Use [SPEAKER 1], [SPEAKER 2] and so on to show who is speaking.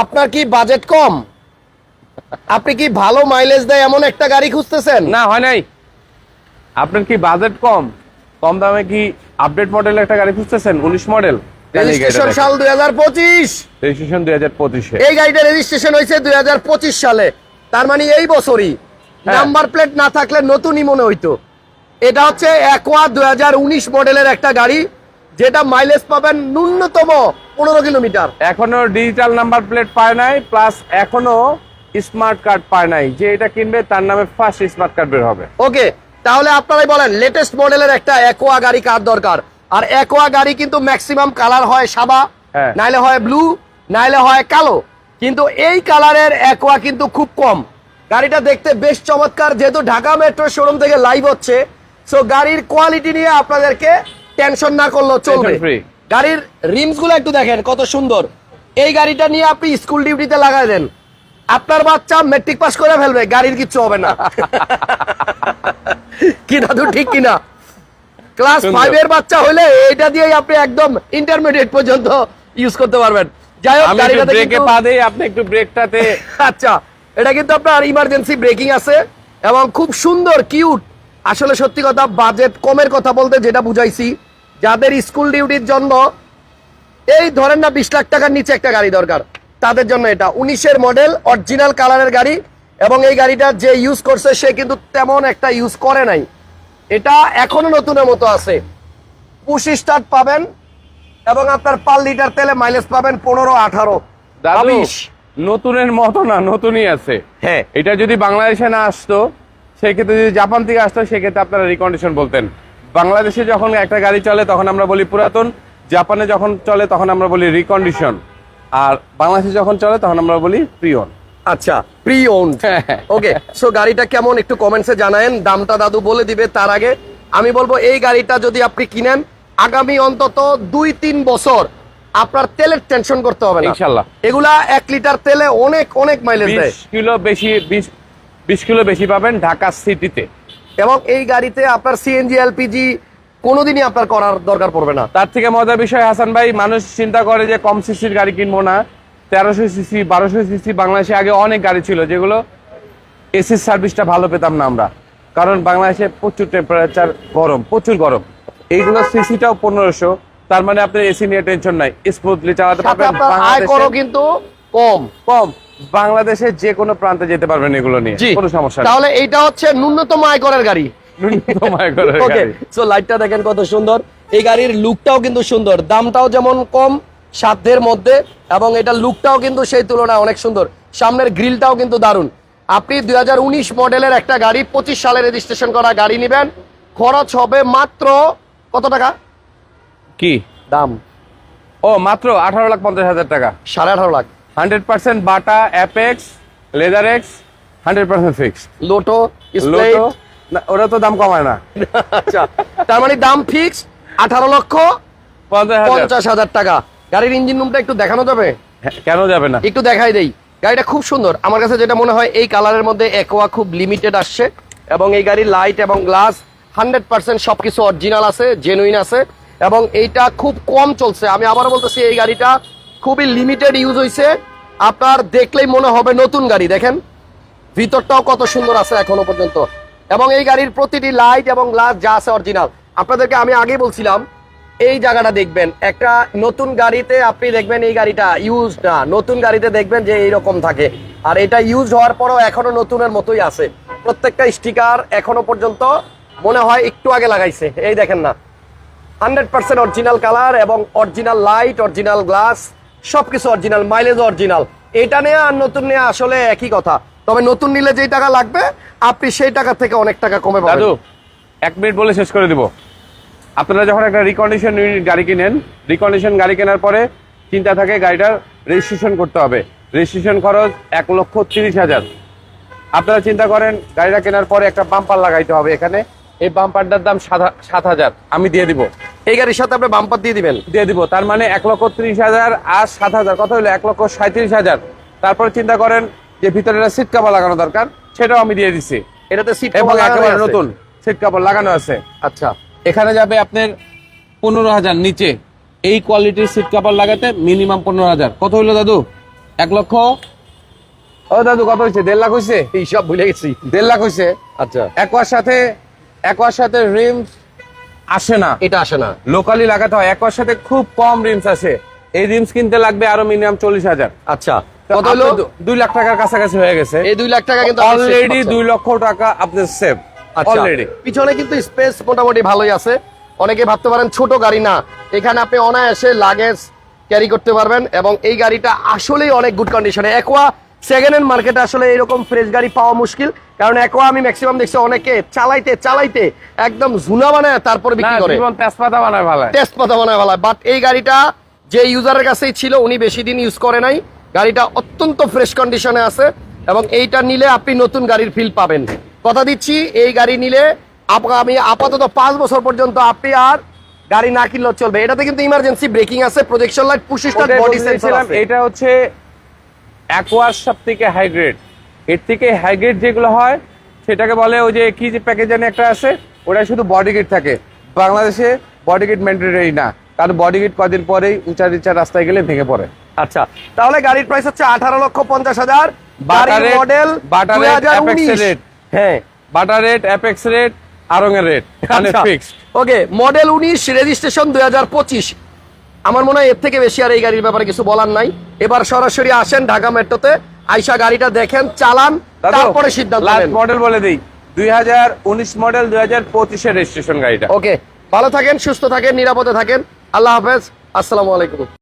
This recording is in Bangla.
[SPEAKER 1] আপনার কি বাজেট কম? আপনি কি ভালো মাইলেজ দেয় এমন একটা গাড়ি খুঁজতেছেন?
[SPEAKER 2] না হয় নাই। আপনার কি বাজেট কম? কম দামে কি আপডেট মডেল একটা গাড়ি খুঁজতেছেন? উনিশ মডেল
[SPEAKER 1] রেজিস্ট্রেশন সাল দুই হাজার পঁচিশ।
[SPEAKER 2] রেজিস্ট্রেশন দুই হাজার পঁচিশে।
[SPEAKER 1] এই গাড়িটা রেজিস্ট্রেশন হয়েছে দুই হাজার পঁচিশ সালে। তার মানে এই বছরই।
[SPEAKER 2] হ্যাঁ।
[SPEAKER 1] নাম্বার প্লেট না থাকলে নতুনই মনে হইতো। এটা হচ্ছে একোয়া দুই হাজার উনিশ মডেলের একটা গাড়ি। যেটা মাইলেজ পাবেন ন্যূনতম পনেরো কিলোমিটার।
[SPEAKER 2] এখনও ডিজিটাল নাম্বার প্লেট পায় নাই প্লাস এখনও স্মার্ট কার্ড পায় নাই। যে এটা কিনবে তার নামে ফার্স্ট স্মার্ট কার্ড বের হবে।
[SPEAKER 1] ওকে তাহলে আপনারাই বলেন লেটেস্ট মডেলের একটা একোয়া গাড়ি কার দরকার? আর একোয়া গাড়ি কিন্তু ম্যাক্সিমাম কালার হয় সাদা
[SPEAKER 2] হ্যাঁ।
[SPEAKER 1] নাইলে হয় ব্লু নাইলে হয় কালো। কিন্তু এই কালারের একোয়া কিন্তু খুব কম। গাড়িটা দেখতে বেশ চমৎকার যেহেতু ঢাকা মেট্রো শোরুম থেকে লাইভ হচ্ছে। সো গাড়ির কোয়ালিটি নিয়ে আপনাদেরকে টেনশন না করলেও চলবে। গাড়ির রিমসগুলো একটু দেখেন কত সুন্দর। এই গাড়িটা নিয়ে আপনি স্কুল ডিউটিতে লাগাই দেন। আপনার বাচ্চা মেট্রিক পাস করে ফেলবে গাড়ির কিচ্ছু হবে না। কি দাদু ঠিক কিনা। ক্লাস। ফাইভ এর বাচ্চা হলে এটা দিয়ে আপনি একদম ইন্টারমিডিয়েট পর্যন্ত ইউজ করতে পারবেন। যাই হোক গাড়িটাতে
[SPEAKER 2] ব্রেকে পা দেই আপনি একটু ব্রেকটাতে
[SPEAKER 1] আচ্ছা এটা কিন্তু আপনার ইমার্জেন্সি ব্রেকিং আছে এবং খুব সুন্দর কিউট আসলে সত্যি কথা বাজেট কমের কথা বলতে যেটা বুঝাইছি যাদের স্কুল ডিউটির জন্য এই ধরেন না বিশ লাখ টাকার নিচে একটা গাড়ি দরকার তাদের জন্য এটা। উনিশের মডেল অরিজিনাল কালারের গাড়ি এবং এই গাড়িটা যে ইউজ করছে সে কিন্তু তেমন একটা ইউজ করে নাই। এটা এখনও নতুনের মতো আছে। পুশ স্টার্ট পাবেন এবং আপনার পার লিটার তেলে মাইলেজ পাবেন পনেরো আঠারো
[SPEAKER 2] নতুনের মতো না নতুনই আছে।
[SPEAKER 1] হ্যাঁ।
[SPEAKER 2] এটা যদি বাংলাদেশে না আসতো সেক্ষেত্রে যদি জাপান থেকে আসতো সেক্ষেত্রে আপনারা রিকন্ডিশন বলতেন। বাংলাদেশে যখন একটা গাড়ি চলে তখন আমরা বলি পুরাতন। জাপানে যখন চলে তখন আমরা বলি রিকন্ডিশন আর বাংলাদেশে যখন চলে তখন আমরা বলি প্রিয়ন
[SPEAKER 1] আচ্ছা প্রি ওন্ড ওকে সো গাড়িটা কেমন? একটু কমেন্টসে জানায়েন। দামটা দাদু বলে দিবে তার আগে। আমি বলব এই গাড়িটা যদি আপনি কিনেন আগামী অন্তত দুই তিন বছর আপনার তেলের টেনশন করতে হবে না।
[SPEAKER 2] ইনশাল্লাহ।
[SPEAKER 1] এগুলা এক লিটার তেলে অনেক অনেক মাইলেজ দেয়।
[SPEAKER 2] কিলো বেশি বিশ বিশ কিলো বেশি পাবেন ঢাকা সিটিতে।
[SPEAKER 1] এবং এই গাড়িতে আপনার সিএনজি এলপিজি কোনোদিনই আপনার করার দরকার পড়বে না।
[SPEAKER 2] তার থেকে মজার বিষয় হাসান ভাই মানুষ চিন্তা করে যে কম সিসির গাড়ি কিনবো না। তেরোশো সিসি বারোশো সিসি বাংলাদেশে আগে অনেক গাড়ি ছিল যেগুলো এসির সার্ভিসটা ভালো পেতাম না আমরা। কারণ বাংলাদেশে প্রচুর টেম্পারেচার গরম প্রচুর গরম। এইগুলো সিসিটাও পনেরোশো তার মানে আপনার এসি নিয়ে টেনশন নাই। স্মুথলি চালাতে পারবেন
[SPEAKER 1] কিন্তু কম।
[SPEAKER 2] কম। বাংলাদেশে যে কোনো প্রান্তে যেতে পারবেন এগুলো নিয়ে। কোনো সমস্যা
[SPEAKER 1] তাহলে এইটা হচ্ছে ন্যূনতম আয়করের গাড়ি।
[SPEAKER 2] ন্যূনতম আয়করের
[SPEAKER 1] ওকে
[SPEAKER 2] গাড়ি।
[SPEAKER 1] সো লাইটটা দেখেন কত সুন্দর। এই গাড়ির লুকটাও কিন্তু সুন্দর। দামটাও যেমন কম সাধ্যের মধ্যে এবং এটা লুকটাও কিন্তু সেই তুলনায় অনেক সুন্দর। সামনের গ্রিলটাও কিন্তু দারুণ। আপনি দুই হাজার উনিশ মডেলের একটা গাড়ি পঁচিশ সালে রেজিস্ট্রেশন করা গাড়ি নেবেন। খরচ হবে মাত্র কত টাকা?
[SPEAKER 2] কি?
[SPEAKER 1] দাম।
[SPEAKER 2] ও মাত্র আঠারো লাখ পঞ্চাশ হাজার টাকা।
[SPEAKER 1] সাড়ে আঠারো লাখ।
[SPEAKER 2] হান্ড্রেড পার্সেন্ট বাটা Apex leather X hundred percent fixed
[SPEAKER 1] lotto
[SPEAKER 2] লোটো ওরা তো দাম কমায় না।
[SPEAKER 1] আচ্ছা তার মানে দাম ফিক্স আঠারো লক্ষ
[SPEAKER 2] পঞ্চাশ হাজার।
[SPEAKER 1] টাকা। গাড়ির ইঞ্জিন রুমটা একটু দেখানো যাবে?
[SPEAKER 2] হ্যাঁ, কেন যাবে না?
[SPEAKER 1] একটু দেখাই দেই। গাড়িটা খুব সুন্দর। আমার কাছে যেটা মনে হয় এই কালারের মধ্যে একোয়া খুব লিমিটেড আসছে। এবং এই গাড়ির লাইট এবং গ্লাস হান্ড্রেড পার্সেন্ট সবকিছু অরিজিনাল আছে জেনুইন আছে। এবং এইটা খুব কম চলছে। আমি আবার বলতেছি এই গাড়িটা খুবই লিমিটেড ইউজ হয়েছে আপনার দেখলেই মনে হবে নতুন গাড়ি, দেখেন। ভিতরটাও কত সুন্দর আছে এখনও পর্যন্ত। এবং এই গাড়ির প্রতিটি লাইট এবং গ্লাস যা আছে অরিজিনাল আপনাদেরকে আমি আগেই বলছিলাম, এই জায়গাটা দেখবেন। একটা নতুন গাড়িতে আপনি দেখবেন এই গাড়িটা ইউজ না। নতুন গাড়িতে দেখবেন যে এইরকম থাকে। আর এটা ইউজ হওয়ার পরও এখনও নতুনের মতোই আছে। প্রত্যেকটা স্টিকার এখনও পর্যন্ত মনে হয় একটু আগে লাগাইছে। এই দেখেন না। হান্ড্রেড পার্সেন্ট অরিজিনাল কালার এবং অরিজিনাল লাইট অরিজিনাল গ্লাস সবকিছু অরিজিনাল মাইলেজ অরিজিনাল। এটা নিয়ে আর নতুন নিয়ে আসলে একই কথা। তবে নতুন নিলে যেই টাকা লাগবে, আপনি সেই টাকা থেকে অনেক টাকা কমে পাবেন।
[SPEAKER 2] এক মিনিট বলে শেষ করে দিব। আপনারা যখন একটা রিকন্ডিশন গাড়ি কিনেন রিকন্ডিশন গাড়ি কেনার পরে চিন্তা থাকে গাড়িটার রেজিস্ট্রেশন করতে হবে। রেজিস্ট্রেশন খরচ এক লক্ষ তিরিশ হাজার। আপনারা চিন্তা করেন, গাড়িটা কেনার পরে একটা বাম্পার লাগাইতে হবে এখানে। এই বাম্পারটার দাম সাত হাজার। আমি দিয়ে দিব।
[SPEAKER 1] এই গাড়ির সাথে আপনি বাম্পার দিয়ে দিবেন?
[SPEAKER 2] দিয়ে দিব। তার মানে এক লক্ষ ত্রিশ হাজার আর সাত হাজার। কত হলো এক লক্ষ সাঁত্রিশ হাজার। তারপরে চিন্তা করেন যে ভিতরে একটা সিট কাপড় লাগানো দরকার সেটাও আমি দিয়ে দিছি।
[SPEAKER 1] এটাতে সিট
[SPEAKER 2] এবং একেবারে নতুন সিট কাপড় লাগানো আছে।
[SPEAKER 1] আচ্ছা।
[SPEAKER 2] এখানে যাবে আপনার পনেরো হাজার নিচে। এই কোয়ালিটির সিট কাপড় লাগাতে মিনিমাম পনেরো হাজার। কত হইল দাদু? এক লক্ষ? ও দাদু কত হয়েছে দেড় লাখ হয়েছে
[SPEAKER 1] এই সব ভুলে গেছি।
[SPEAKER 2] দেড় লাখ হয়েছে
[SPEAKER 1] আচ্ছা।
[SPEAKER 2] একোয়ার সাথে একোয়ার সাথে রিমস আসে না।
[SPEAKER 1] এটা আসে না।
[SPEAKER 2] লোকালি লাগাতে হয়। একোয়ার সাথে খুব কম রিমস আসে। এই রিমস কিনতে লাগবে আরও মিনিমাম চল্লিশ হাজার।
[SPEAKER 1] আচ্ছা। কত হলো?
[SPEAKER 2] দুই লাখ টাকার কাছাকাছি হয়ে গেছে।
[SPEAKER 1] এই দুই লাখ টাকা কিন্তু
[SPEAKER 2] অলরেডি দুই লক্ষ টাকা আপনার সেভ অলরেডি
[SPEAKER 1] পিছনে কিন্তু স্পেস মোটামুটি ভালোই আছে। অনেকে ভাবতে পারেন ছোট গাড়ি না। এখানে আপনি অনায়াসে লাগেজ ক্যারি করতে পারবেন এবং এই গাড়িটা আসলেই অনেক গুড কন্ডিশনে একোয়া সেকেন্ড হ্যান্ড মার্কেটে আসলে এরকম ফ্রেশ গাড়ি পাওয়া মুশকিল। কারণ একোয়া আমি ম্যাক্সিমাম দেখছি অনেকে চালাইতে চালাইতে একদম ঝুনা বানায় তারপরে বিক্রি করে।
[SPEAKER 2] তেজপাতা বানায় ভালো।
[SPEAKER 1] টেস্ট পাতা বানায় ভালো। বাট এই গাড়িটা যে ইউজারের কাছেই ছিল উনি বেশি দিন ইউজ করে নাই। গাড়িটা অত্যন্ত ফ্রেশ কন্ডিশনে আছে এবং এইটা নিলে আপনি নতুন গাড়ির ফিল পাবেন। কথা দিচ্ছি এই গাড়ি নিলে আমি আপাতত পাঁচ বছর পর্যন্ত আপনি আর গাড়ি না কিনলেও চলবে। এটাতে কিন্তু ইমার্জেন্সি ব্রেকিং আছে প্রজেকশন লাইট পুশ স্টার্ট
[SPEAKER 2] ওটাই
[SPEAKER 1] বডি সেন্সর আছে।
[SPEAKER 2] এটা হচ্ছে অ্যাকোয়ার সব থেকে হাইগ্রেড এর থেকে হাইগ্রেড যেগুলো হয় সেটাকে বলে ওই যে কি যে প্যাকেজ জানি একটা আছে ওটা শুধু বডি কিট থাকে। বাংলাদেশে বডি কিট ম্যান্ডেটরি না কারণ বডি কিট কদিন পরেই উঁচা নিচা রাস্তায় গেলে ভেঙে পড়ে।
[SPEAKER 1] আচ্ছা তাহলে গাড়ির প্রাইস হচ্ছে আঠারো লক্ষ পঞ্চাশ হাজার মডেল
[SPEAKER 2] বাটার রেট।
[SPEAKER 1] হ্যাঁ।
[SPEAKER 2] বাটার রেট অ্যাপেক্স রেট আরঙের রেট ফিক্সড
[SPEAKER 1] ওকে মডেল উনিশ রেজিস্ট্রেশন দুই হাজার পঁচিশ। আমার মনে হয় এর থেকে বেশি আর এই গাড়ির ব্যাপারে কিছু বলার নাই। এবার সরাসরি আসেন ঢাকা মেট্রোতে আইসা গাড়িটা দেখেন চালান তারপরে সিদ্ধান্ত নেন।
[SPEAKER 2] মডেল বলে দিই দুই হাজার উনিশ মডেল দুই হাজার পঁচিশের রেজিস্ট্রেশন গাড়িটা।
[SPEAKER 1] ওকে ভালো থাকেন সুস্থ থাকেন নিরাপদে থাকেন। আল্লাহ হাফেজ আসসালামু আলাইকুম।